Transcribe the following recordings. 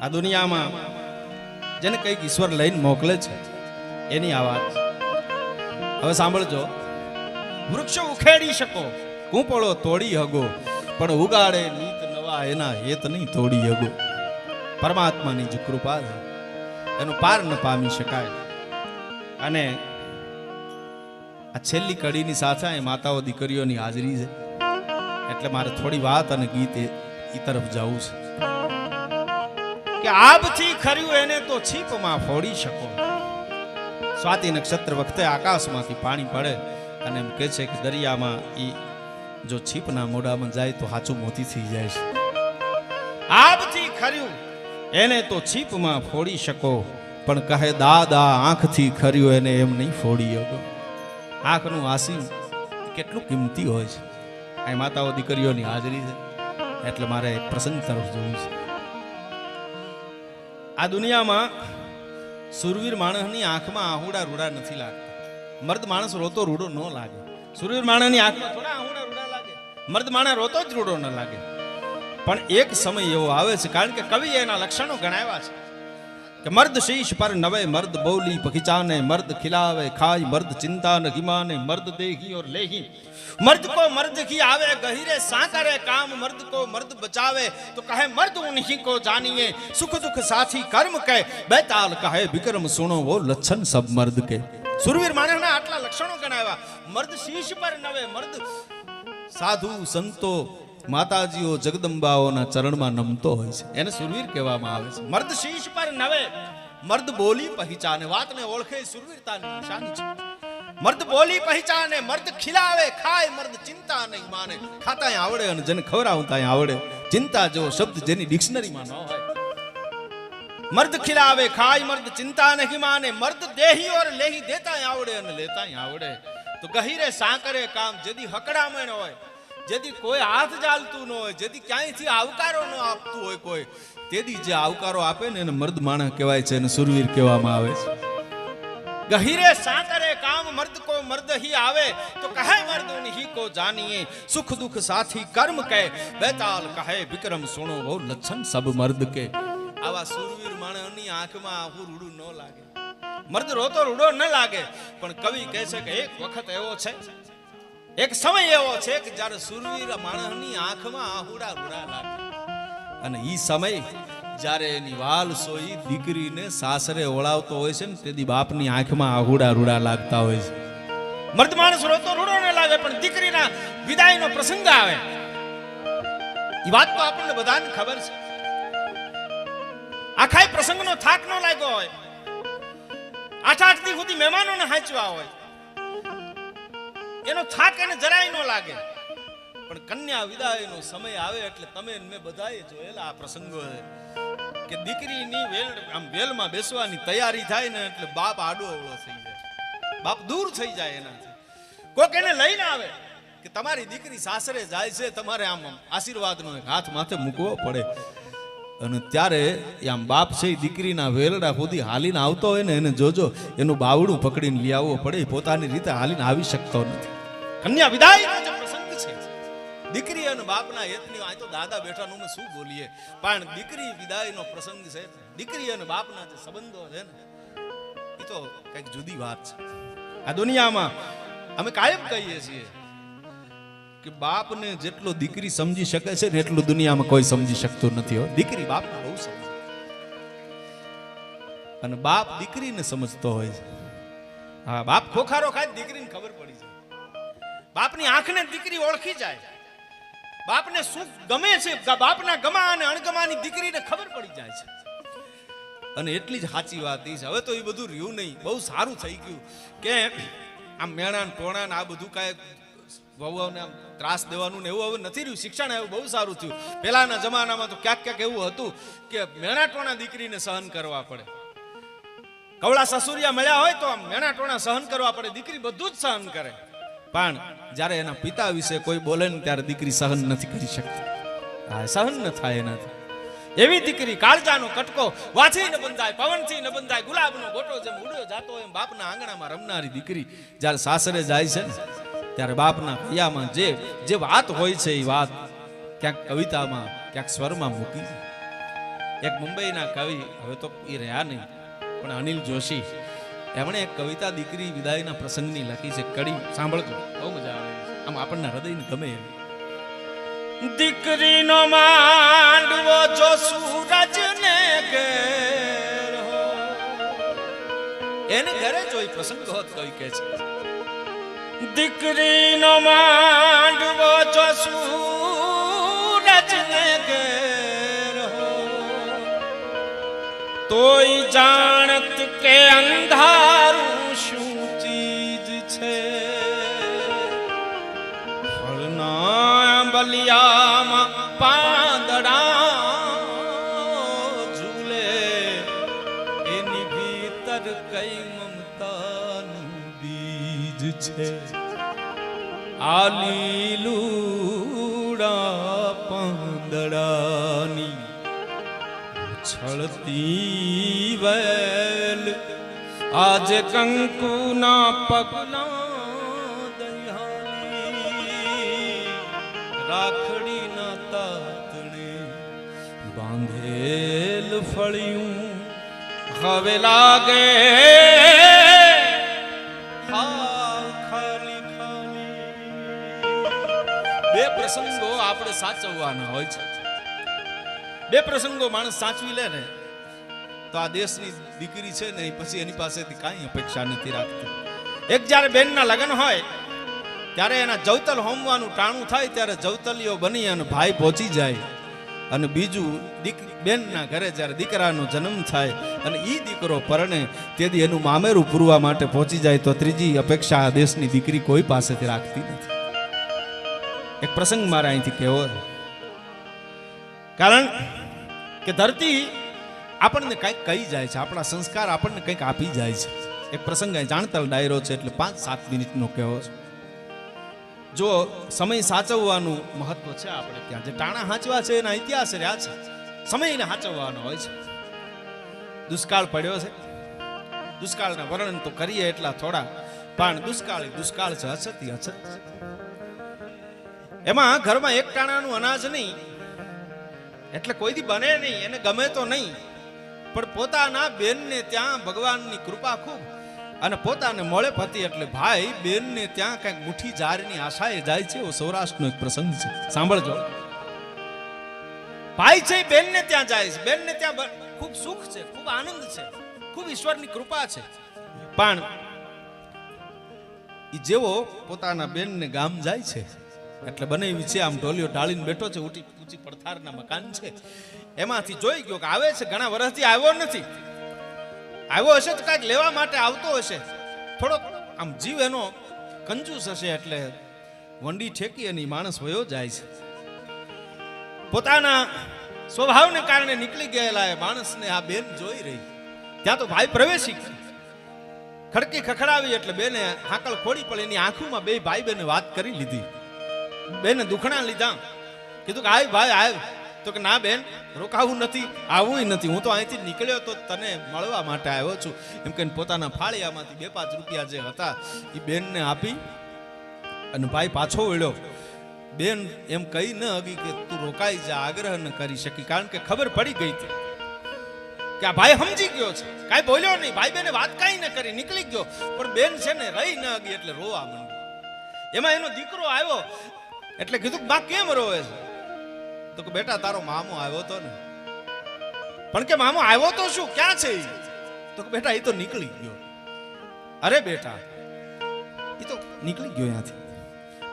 આ દુનિયામાં જેને કંઈક ઈશ્વર લઈને મોકલે છે, એની આ વાત. હવે સાંભળજો. વૃક્ષો ઉખેડી શકો, કૂંપળો તોડી હગો, પણ ઉગાડે નીત નવા એના હેત નહીં તોડી હગો. પરમાત્માની જે કૃપા છે. એનું પાર ન પામી શકાય. અને આ છેલ્લી કડીની સાથે એ માતાઓ દીકરીઓની હાજરી છે. એટલે મારે થોડી વાત અને ગીત એ તરફ જવું છે. કે આભથી ખર્યું એને તો છીપમાં ફોડી શકો. સ્વાતિ નક્ષત્ર વખતે આકાશમાંથી પાણી પડે અને એમ કહે છે કે દરિયામાં એ જો છીપના મોઢામાં જાય તો સાચું મોતી થઈ જાય છે. આભથી ખર્યું, એને તો છીપમાં ફોડી શકો, પણ કહે દાદા આંખથી ખર્યું એને એમ નહીં ફોડી શકો. આંખનું આસીમ કેટલું કિંમતી હોય છે. અહીં માતાઓ દીકરીઓની હાજરી છે. એટલે મારે એક પ્રસંગ તરફ જોવું છે. આ દુનિયામાં સુરવીર માણસની આંખમાં આહુડા રૂડા નથી લાગતા. મર્દ માણસ રોતો રૂડો ન લાગે. સુરવીર માણસની આંખમાં થોડા આહુડા રૂડા લાગે. મર્દ માણસ રોતો જ રૂડો ન લાગે. પણ એક સમય એવો આવે છે, કારણ કે કવિ એના લક્ષણો ગણાવ્યા છે. કે મર્દ શીશ પર નવે મર્દ બોલી બગીચાને મર્દ ખिलाવે ખાય મર્દ ચિંતા ન ગિમાને મર્દ દેહી ઓર લેહી. મર્દ કો મર્દ કી આવે ગહીરે સાકરે કામ, મર્દ કો મર્દ બચાવે, તો કહે મર્દ ઉનહી કો જાનિએ, સુખ દુખ સાથી કર્મ કહે, બેતાલ કહે વિક્રમ સુણો વો લક્ષણ સબ મર્દ કે. સુરવીર માણસના આટલા લક્ષણો ગણાવ્યા. મર્દ શીશ પર નવે મર્દ, સાધુ સંતો માતાજીઓ જગદંબાઓના ચરણમાં નમતો હોય છે. એને સુરવીર કહેવામાં આવે છે. મર્દ શીશ પર નવે. મર્દ બોલી પહેચાને. વાતને ઓળખે સુરવીરતાની નિશાની છે. મર્દ બોલી પહેચાને. મર્દ ખીલાવે ખાય. મર્દ ચિંતા નહીં માને. ખાતા આવડે અને જેને ખવડાવતા આવડે. ચિંતા જેવો શબ્દ જેની ડિક્શનરીમાં ન હોય. મર્દ ખિલાવે ખાય. મર્દ ચિંતા નહીં માને. મર્દ દેહી ઓર લેહી દેતા આવડે અને લેતા આવડે. તો ગહીરે સાંકરે કામ જેદી હકડામણ હોય. જેથી કોઈ હાથ ચાલતું ન હોય જેથી ક્યાંયથી આવકારો ન આપતું હોય કોઈ તેથી જે આવકારો આપે ને એને મર્દ માણસ કહેવાય છે અને સુરવીર કહેવામાં આવે છે. ગહીરે સાતરે કામ મર્દ કો મર્દ હી આવે, તો કહે મર્દ હી કો જાનીએ, સુખ દુખ સાથી કર્મ કહે, બેતાલ કહે વિક્રમ સુણો બહુ લચ્છન સબ મર્દ કે. આવા સુરવીર માણસની આંખમાં આવું રૂડું ન લાગે. મર્દ રોતો રૂડો ન લાગે, પણ કવિ કહે છે કે એક વખત એવો છે એક સમય એવો છે કે જ્યારે સુરવીર માણસની આંખમાં આહુડા રૂડા લાગે. અને ઈ સમય જ્યારે એની વાલ સોઈ દીકરીને સાસરે ઓળાવતો હોય છે ને, તેથી બાપની આંખમાં આહુડા રૂડા લાગતા હોય છે. મર્દ માણસ રોતો રૂડો ન લાગે, પણ દીકરીના વિદાયનો પ્રસંગ આવે. ઈ વાત તો આપણને બધાને ખબર છે. આખાય પ્રસંગનો થાક ન લાગ્યો હોય. આઠ આઠ દી સુધી મહેમાનોને હાંચવા હોય. એનો થાક એને જરાય ન લાગે. પણ કન્યા વિદાયનો સમય આવે એટલે તમે મેં બધાએ જોયેલા આ પ્રસંગો કે દીકરીની વેલ, આમ વેલમાં બેસવાની તૈયારી થાય ને એટલે બાપ આડો અવળો થઈ જાય. બાપ દૂર થઈ જાય એનાથી. કોક એને લઈને આવે કે તમારી દીકરી સાસરે જાય છે, તમારે આમ આશીર્વાદનો હાથ માથે મૂકવો પડે. અને ત્યારે આમ બાપ છે દીકરીના વેલડા સુધી હાલીને આવતો હોય ને એને જોજો, એનું બાવડું પકડીને લઈ આવવો પડે પોતાની રીતે હાલીને આવી શકતો નથી. કન્યા વિદાય પ્રસંગ છે. દીકરી અને બાપના હેતની આ તો દાદા બેઠાનું શું બોલીએ? પણ દીકરી વિદાયનો પ્રસંગ છે. દીકરી અને બાપના જે સંબંધો છે ને, એ તો કંઈક જુદી વાત છે. આ દુનિયામાં અમે કાયમ કહીએ છીએ કે બાપને જેટલો દીકરી સમજી શકે છે એટલું દુનિયામાં કોઈ સમજી શકતું નથી હો. દીકરી બાપને બહુ સમજે. અને બાપ દીકરીને સમજતો હોય છે. હા, બાપ ખોખારો ખાય દીકરીને ખબર પડી જાય. બાપની આંખને દીકરી ઓળખી જાય. બાપને શું ગમે છે બાપના ગમા અને અણગમાની દીકરીને ખબર પડી જાય છે. અને એટલી જ સાચી વાત એ છે. હવે તો એ બધું રહ્યું નહીં. બહુ સારું થઈ ગયું. કે આમ મેણા ટોણા આ બધું કાંઈ વહુઓને આમ ત્રાસ દેવાનું ને એવું હવે નથી રહ્યું. શિક્ષણ એવું બહુ સારું થયું. પહેલાના જમાનામાં તો ક્યાંક ક્યાંક એવું હતું કે મેણાટોણા દીકરીને સહન કરવા પડે. કવળા સસુરિયા મળ્યા હોય તો આમ મેણાટોણા સહન કરવા પડે. દીકરી બધું જ સહન કરે. પણ જ્યારે એના પિતા વિશે કોઈ બોલે ને ત્યારે દીકરી સહન નથી કરી શકતી. હા સહન ન થાય એનાથી. એવી દીકરી કાળજાનો કટકો વાથી ન બંધાય પવનથી ન બંધાય, ગુલાબનો ગોટો જેમ ઉડ્યો જાતો એમ બાપના આંગણામાં રમનારી દીકરી જ્યારે સાસરે જાય છે ને ત્યારે બાપના કયામાં જે જે વાત હોય છે એ વાત ક્યાંક કવિતામાં, ક્યાંક સ્વરમાં મૂકી. એક મુંબઈના કવિ, હવે તો એ રહ્યા નહીં, પણ અનિલ જોશી, એમણે એક કવિતા દીકરી વિદાયના પ્રસંગની લખી છે, કડી સાંભળજો બહુ મજા આવે આમ આપણને હૃદયને ગમે એમ. દીકરીનો માંડવો જો સૂરજને ઘેર એને ઘરે જોઈ પ્રસંગ હોત કવિ કે છે. દીકરીનો માંડવો જો સૂરજને ઘેર તોય જાણત કે અંધારું શું ચીજ છે? ફળના બલિયામાં છે. આ લીલુડા પાંદડાની છળતી વેલ. આજે કંકુના પગલા દયાળી રાખડીના તાતણે બાંધેલ ફળિયું. હવે લાગે પ્રસંગો આપણે સાચવવાના હોય છે. બે પ્રસંગો માણસ સાચવી લે ને, તો આ દેશની દીકરી છે ને પછી એની પાસેથી કાંઈ અપેક્ષા નથી રાખતી. એક જ્યારે બેનના લગ્ન હોય, ત્યારે એના જવતલ હોમવાનું ટાણું થાય, ત્યારે જવતલીઓ બની અને ભાઈ પહોંચી જાય. અને બીજું, દીક, બેનના ઘરે જ્યારે દીકરાનો જન્મ થાય અને એ દીકરો પરણે તેથી એનું મામેરું પૂરવા માટે પહોંચી જાય, તો ત્રીજી અપેક્ષા આ દેશની દીકરી કોઈ પાસેથી રાખતી નથી. એક પ્રસંગ મારે અહીંથી કહેવો. કારણ કે ધરતી આપણને કંઈક કહી જાય છે, આપણા સંસ્કાર આપણને કંઈક આપી જાય છે. એક પ્રસંગ અહીં જાણતા ડાયરો છે, એટલે પાંચ સાત મિનિટનો કહેવો છે. જો સમય સાચવવાનું મહત્વ છે આપણે ત્યાં, જે ટાણા હાંચવા છે, એના ઇતિહાસ રહ્યા છે. સમયને હાચવવાનો હોય છે. દુષ્કાળ પડ્યો છે. દુષ્કાળના વર્ણન તો કરીએ એટલા થોડા, પણ દુષ્કાળ દુષ્કાળ છે, અછતી અછત. એમાં ઘરમાં એક ટાણાનું અનાજ નહીં. એટલે કોઈ દી બને નહીં, એને ગમે તો નહીં. પણ પોતાના બેનને ત્યાં ભગવાનની કૃપા ખૂબ. અને પોતાને મળે પતિ એટલે ભાઈ, બેનને ત્યાં કંઈક મુઠ્ઠી જારની આશાએ જાય છે, એવો સૌરાષ્ટ્રનો એક પ્રસંગ છે. સાંભળજો. ભાઈ છે, બેનને ત્યાં જાય છે. બેનને ત્યાં ખૂબ સુખ છે, ખૂબ આનંદ છે, ખૂબ ઈશ્વરની કૃપા છે. પણ જેવો પોતાના બેનને ગામ જાય છે એટલે બનાવી છે, આમ ઢોલિયો ઢાળીને બેઠો છે ઊંચી ઊંચી પડથારના મકાન છે. એમાંથી જોઈ ગયો કે આવે છે, ઘણા વર્ષથી આવ્યો નથી. આવ્યો હશે તો કાંઈક લેવા માટે આવતો હશે. થોડોક આમ જીવ એનો કંજૂસ હશે એટલે વંડી ઠેકી અને માણસ વયો જાય છે. પોતાના સ્વભાવને કારણે નીકળી ગયેલા એ માણસને આ બેન જોઈ રહી. ત્યાં તો ભાઈ પ્રવેશી ખડકી ખખડાવી એટલે બેને હાંકળ ખોડી પડે એની આંખોમાં બે ભાઈ બેને વાત કરી લીધી. બેને દુખણા લીધા. કીધું કે, આય ભાઈ, આય. તો કે, ના બેન, રોકાવું નથી આવું નથી. હું તો અહીંથી નીકળ્યો તો તને મળવા માટે આવ્યો છું. એમ કહીને પોતાના ફાળિયામાંથી બે પાંચ રૂપિયા જે હતા એ બેનને આપી અને ભાઈ પાછો વળ્યો. બેન એમ કહી ન હગી કે, તું રોકાઈ જા, આગ્રહ ન કરી શકી. કારણ કે ખબર પડી ગઈ હતી કે આ ભાઈ સમજી ગયો છે. કાંઈ બોલ્યો નહીં. ભાઈ બેને વાત કાંઈ ન કરી, નીકળી ગયો. પણ બેન છે ને રહી ન ગઈ એટલે રોવા માંડી એમાં એનો દીકરો આવ્યો એટલે કીધું, બા, કેમ રોવે છે? તો કે, બેટા, તારો મામો આવ્યો તો ને. પણ કે, મામો આવ્યો તો શું? ક્યાં છે તો કે, બેટા એ તો નીકળી ગયો. અરે બેટા એ તો નીકળી ગયો ત્યાંથી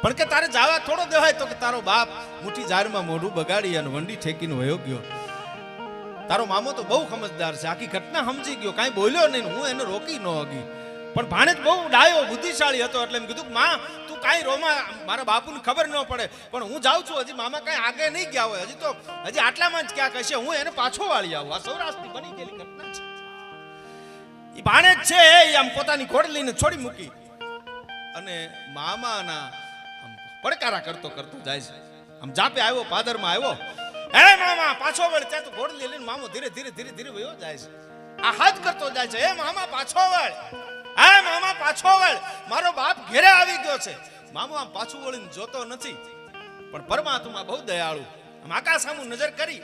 પણ કે, તારે જાવા થોડો દેવાય? તો કે, તારો બાપ મુઠી જારમાં મોઢું બગાડી અને વંડી ઠેકીને વયો ગયો. તારો મામો તો બહુ સમજદાર છે. આખી ઘટના સમજી ગયો. કાંઈ બોલ્યો નહીં હું એને રોકી ન હગી. પણ ભાણેજ બહુ ડાયો, બુદ્ધિશાળી હતો એટલે એમ કીધું, માં, તું કાંઈ રોમાં, મારા બાપુને ખબર ન પડે, પણ હું જાઉં છું, હજી મામા કાંઈ આગળ નહીં ગયા હોય, હજી તો, હજી આટલામાં જ ક્યાંક હશે હું એને પાછો વાળી આવું. આ સૌરાષ્ટ્રની બની ગયેલી ઘટના છે. એ ભાણેજ છે એ આમ પોતાની ઘોડ લઈને છોડી મૂકી. અને મામાના આમ પડકારા કરતો કરતો જાય છે. આમ જાપે આવ્યો, પાદરમાં આવ્યો. હે મામા, પાછો વળ. ત્યાં તો ઘોડલી લઈને મામો ધીરે ધીરે ધીરે ધીરે વયો જાય છે. આ હાથ કરતો જાય છે, હે મામા, પાછો વળ. હે મામા, પાછો વળ. મારો બાપ ઘેરે આવી ગયો છે. મામો આમ પાછું વળીને જોતો નથી. પણ પરમાત્મા બહુ દયાળુ. આમ આકાશ સામુ નજર કરી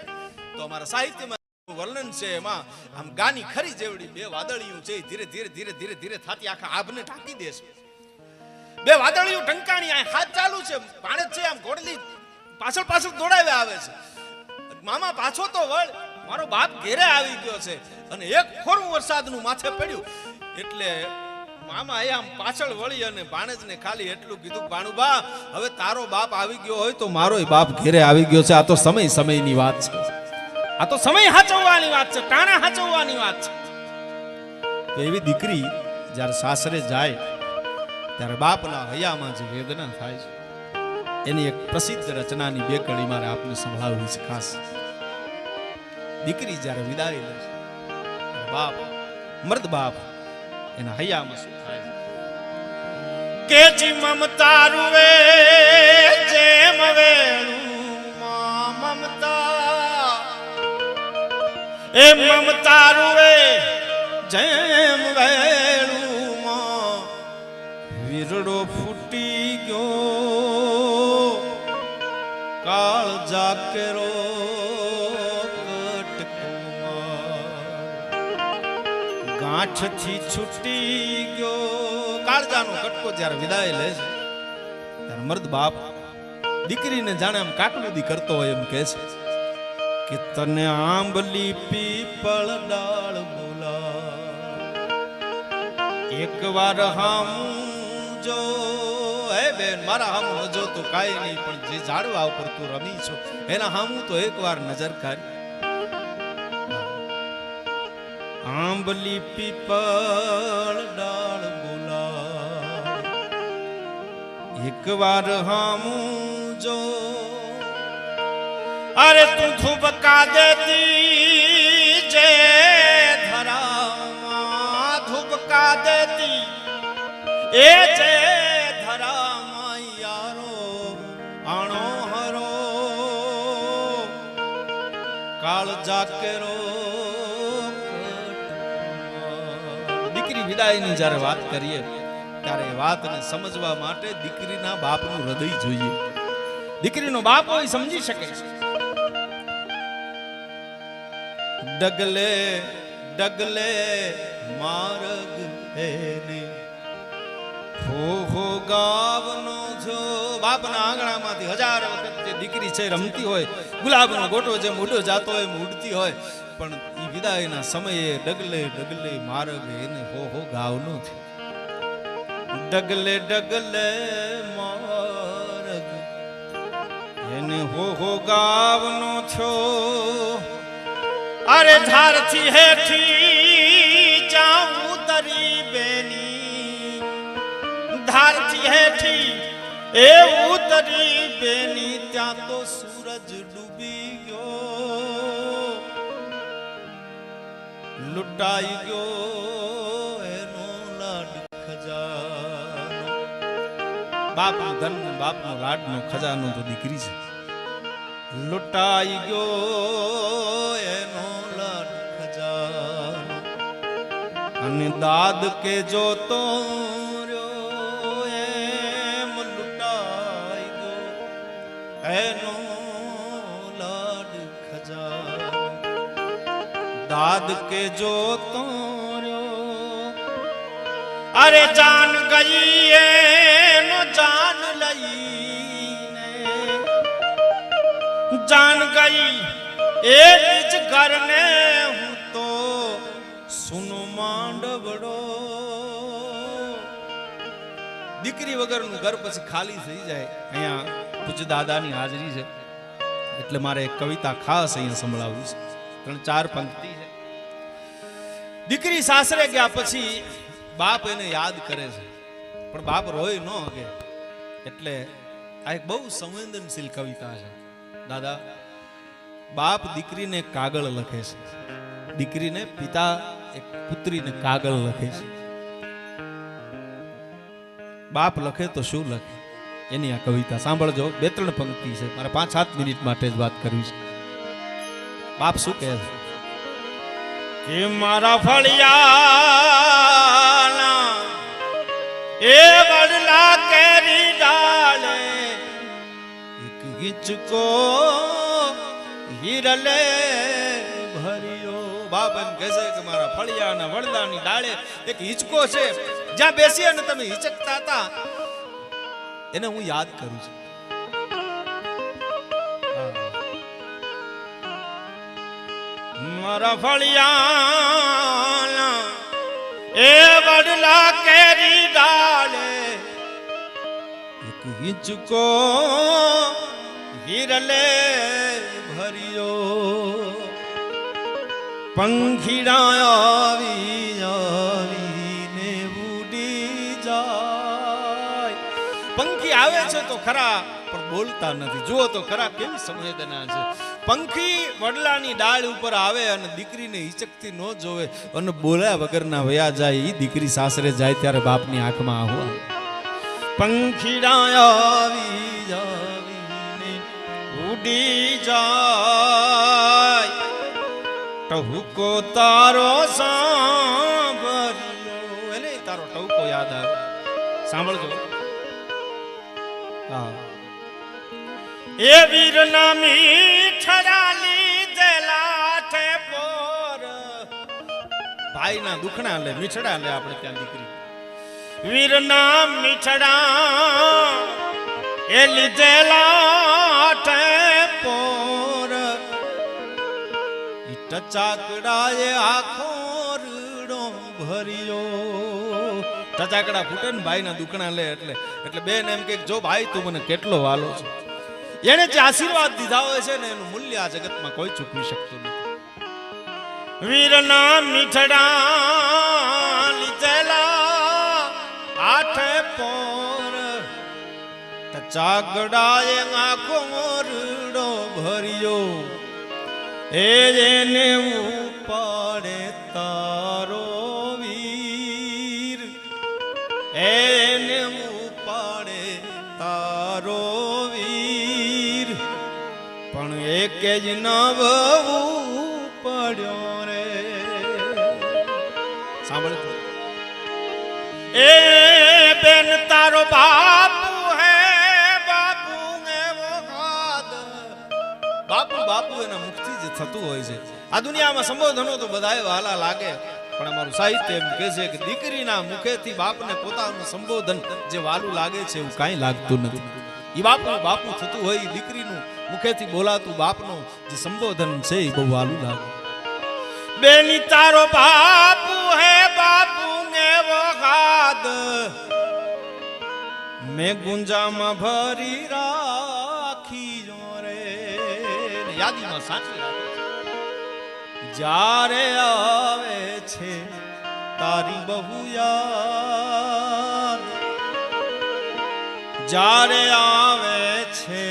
તો અમારા સાહિત્યમાં વર્ણન છે એમાં, આમ ગાની ખરી જેવડી બે વાદળિયું છે ધીરે ધીરે ધીરે ધીરે ધીરે થાતી આખા આભને ઢાંકી દેશે બે વાદળિયું ટંકાણી, આ હાથ ચાલુ છે, પાણે છે, આમ ઘોડલી પાછળ પાછળ દોડાવે આવે છે. મામા, પાછો તો વળ. મારો બાપ ઘેરે આવી ગયો છે અને એક ખોરું વરસાદનું માથે પડ્યું. એટલે મામા એ આમ પાછળ વળી અને ભાણેજને ખાલી એટલું કીધું ભાણુબા હવે તારો બાપ આવી ગયો હોય તો મારોય બાપ ઘેરે આવી ગયો છે. આ તો સમય સમયની વાત છે. આ તો સમય હાચવવાની વાત છે ટાણા હાચવવાની વાત છે. એવી દીકરી જ્યારે સાસરે જાય, ત્યારે બાપના હૈયામાં જે વેદના થાય છે. એની એક પ્રસિદ્ધ રચનાની બે કડી મારે આપને સંભળાવવી છે ખાસ. દીકરી જ્યારે વિદાય લે છે, બાપ, મર્દ બાપ એના હૈયામાં શું થાય કે જી મમતા રૂવે જેમ વેણું મમતા. એ મમતા રૂવે જેમ વેણું વીરડો ફૂટી ગયો કાળ જાકેરો ગાંઠથી છૂટી ગયો. કાળજાનો કટકો જ્યારે વિદાય લે છે, ત્યારે મર્દ બાપ દીકરીને જાણે આમ કાટલુદી કરતો હોય એમ કહે છે કે તને આંબલી પીપળ ડાળ બોલા. એક વાર હામ જો હે બેન, મારા હમ જો તો કાઈ નહીં, પણ જે ઝાડવા ઉપર તું રમી છો, એના હામું તો એકવાર નજર કાઢ આંબલી પીપળ ડાળ બોલા એક વાર હામું જો, અરે તું ધુબકા દેતી જે ધરામાં ધુબકા દેતી એ જે વિદાયની જ્યારે વાત કરીએ, ત્યારે એ વાતને સમજવા માટે દીકરીના બાપનું હૃદય જોઈએ. દીકરીનો બાપ હોય સમજી શકે. ડગલે ડગલે માર્ગ એને ડગલે ડગલે માર્ગ એને હો હો ગાવનો છે. ડગલે ડગલે એને હો હો ગાવનો છો. અરે ધારથી હેઠી જાઉં તરી બેની ધારથી હેઠી એ ઉતરી બેની ત્યાં તો સૂરજ ડૂબી ગયો. લૂંટાઈ ગયો એનો લાડ ખજાનો. બાપનું ધન બાપનો લાડનો ખજાનો તો દીકરી છે. લૂંટાઈ ગયો એનો લાડ ખજાનો. અને દાદ કે જોતો દાદ કે જોતો રહ્યો અરે જાન ગઈ એનો જાન લઈને જાન ગઈ એ જ ઘરને હું તો સુનો માંડવડો દીકરી વગરનું ઘર પછી ખાલી થઈ જાય, અહીંયા પૂજ્ય દાદાની હાજરી છે. એટલે મારે એક કવિતા ખાસ અહીંયા સંભળાવું છે. ત્રણ ચાર પંક્તિ દીકરી સાસરે ગયા પછી બાપ એને યાદ કરે છે. પણ બાપ રોય ન હકે. એટલે આ એક બહુ સંવેદનશીલ કવિતા છે. દાદા, બાપ દીકરીને કાગળ લખે છે. દીકરીને પિતા એક પુત્રીને કાગળ લખે છે. બાપ લખે તો શું લખે? એની આ કવિતા સાંભળજો. બે ત્રણ પંક્તિ છે. મારે પાંચ સાત મિનિટ માટે જ વાત કરવી છે. બાપ શું કહે છે? કે મારા ફળિયાના એ વડલા કેરી ડાલે, એક હિચકો હિરલે ભર્યો. બાપ કહેશે કે મારા ફળિયાના વડલાની ડાળે એક હિંચકો છે. જ્યાં બેસી અને તમે હિચકતા હતા. એને હું યાદ કરું છું. મારા ફળિયા એ વડલા કેરી ડાળે એક હિંચકો હિરલે ભર્યો. પંખીડા આવી આવીને ઉડી જાય. પંખી આવે છે તો ખરા બોલતા નથી. જુઓ તો ખરા કેવી સંવેદના છે. પંખી વડલાની ડાળ ઉપર આવે અને દીકરીને હિચકતી ન જોવે અને બોલ્યા વગરના વયા જાય. એ દીકરી સાસરે જાય ત્યારે બાપની આંખમાં આવો. પંખી પંખીડા આવી જાવીને ઉડી જાય. ટહુકો તારો સાંભળ્યો. એને તારો ટહુકો યાદ આવે. સાંભળજો. એ વીરના મીઠડા લીધેલા છે પોર. ભાઈના દુખણા લે મીઠડા લે આપણે ત્યાં દીકરી. વીરના મીઠડા એ લીધેલા પોર. પોર ઈ એ આખો રડો ભર્યો. ટચાકડા ફૂટે ને ભાઈના દુખણા લે એટલે. એટલે બેન એમ કે જો ભાઈ તું મને કેટલો વાલો છે? એને જે આશીર્વાદ દીધા હોય છે ને, એનું મૂલ્ય આ જગતમાં કોઈ ચૂકવી શકતું નથી. વીરના મીઠડા લીધેલા આઠે પોર ચાગડાએ આખો મોરડો ભર્યો. એ જેને ઉપાડે તારો પણ એક જ નવ પડ્યો રે. સાંભળજો એ બેન, તારો બાપુ હે, બાપુ એવો ખાદ બાપુ બાપુ એના મુખથી જ થતું હોય છે. આ દુનિયામાં સંબોધનો તો બધાય વાલા લાગે, પણ અમારું સાહિત્ય એમ કહે છે કે દીકરીના મુખેથી બાપને પોતાનું સંબોધન જે વાલું લાગે છે એવું કાંઈ લાગતું નથી. એ બાપુ બાપુ થતું હોય દીકરીનું મુખેથી બોલાતું બાપનું જે સંબોધન છે એ બહુ વાલું લાગે. બેની તારો બાપુ હે બાપુ ને વગાદ. મેં ગુંજામાં ભરી રાખી જો રે. યાદીમાં સાચી જ્યારે આવે છે તારી બહુ યાદ જ્યારે આવે છે,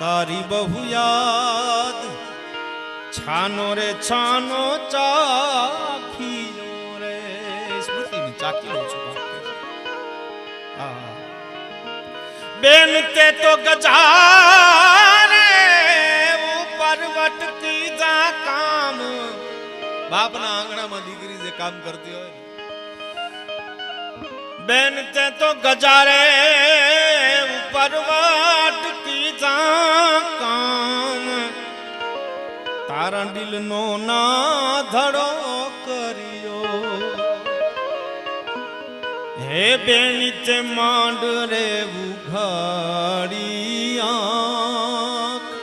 તારી બહુ યાદ છાનો રે, છાનો ચાખી રે સ્મૃતિની ચાખી લઉં છું. બેન, તે તો ગજારે ઉપર વટકી જા કામ બાપના આંગણામાં દીકરી જે કામ કરતી હોય. બેન તે તો ગજારે ઉપર વટકી જા કામ તારા દિલનો ના ધડો કર્યો. હે બેની તે માંડ રે ઉઘાડી આંખ.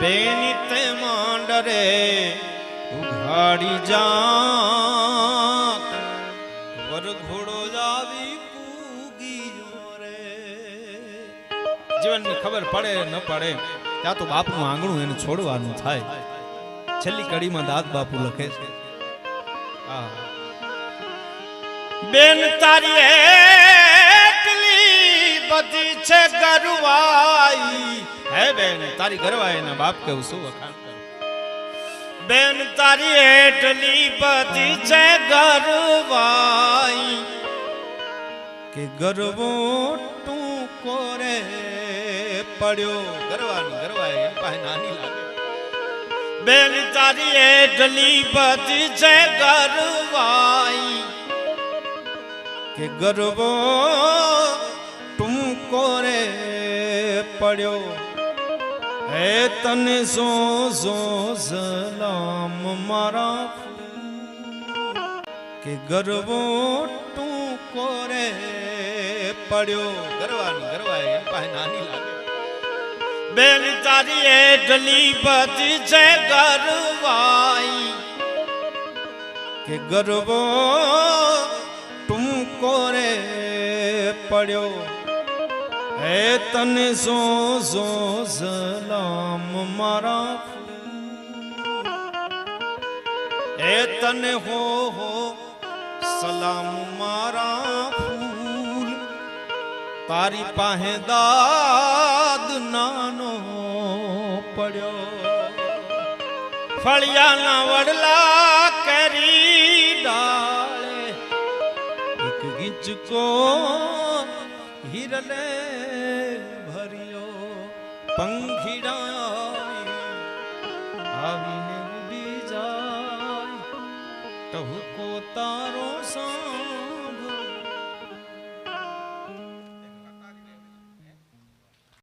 બેની તે માંડ રે ઉઘાડી વર ઘોડો જાવી જીવનની ખબર પડે ન પડે, ત્યાં તો બાપનું આંગણું એને છોડવાનું થાય. છેલ્લી કડીમાં દાદ બાપુ લખે છે. બેન તારી એટલી બધી છે ગરવાઈ. હે બેન, તારી ગરવાઈ ના બાપ કેવું શું વખાણ? બેન તારી એટલી બધી છે ગરવાઈ. કે ગરવો ટૂંકો રે પડ્યો. ગરવાની ગરવાય એમ પાસે નાની લાગે. બેન તારી એટલી બધી છે ગરવાઈ. કે ગરવો ટૂંકો રે પડ્યો. હે તને સો સો સલામ મારા કે ગરવો ટૂંકો કોરે પડ્યો. ગરવાની, ગરવાય, એમ પાસે નાની લાગે. બેન તારી એટલી બધી છે ગરવાઈ. કે ગરવો ટૂંકો રે પડ્યો. હે તને સો સો સલામ મારા હે તને હો હો સલામ મારા ફૂલ. તારી પાસે દાદ નાનો પડ્યો. ફળિયાના વડલા કરી ડાળે. એક ગીચકો હિરલે પંખીડા આવીને ઉડી જાય ટહુકો તારો